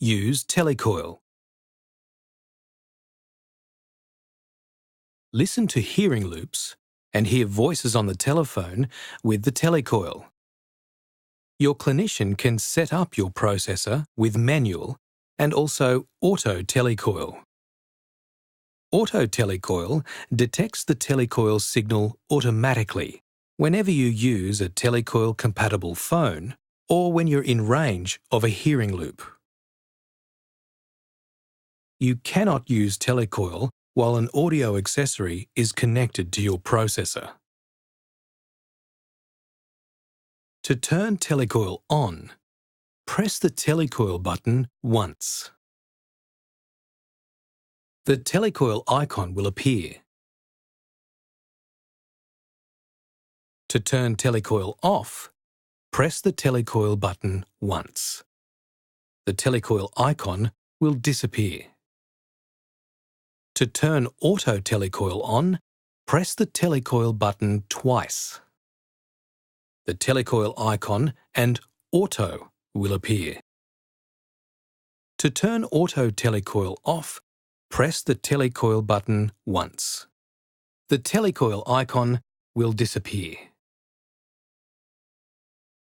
use telecoil. Listen to hearing loops and hear voices on the telephone with the telecoil. Your clinician can set up your processor with manual and also auto telecoil. Auto telecoil detects the telecoil signal automatically whenever you use a telecoil compatible phone or when you're in range of a hearing loop. You cannot use telecoil while an audio accessory is connected to your processor. To turn telecoil on, press the telecoil button once. The telecoil icon will appear. To turn telecoil off, press the telecoil button once. The telecoil icon will disappear. To turn auto telecoil on, press the telecoil button twice. The telecoil icon and auto will appear. To turn auto telecoil off, press the telecoil button once. The telecoil icon will disappear.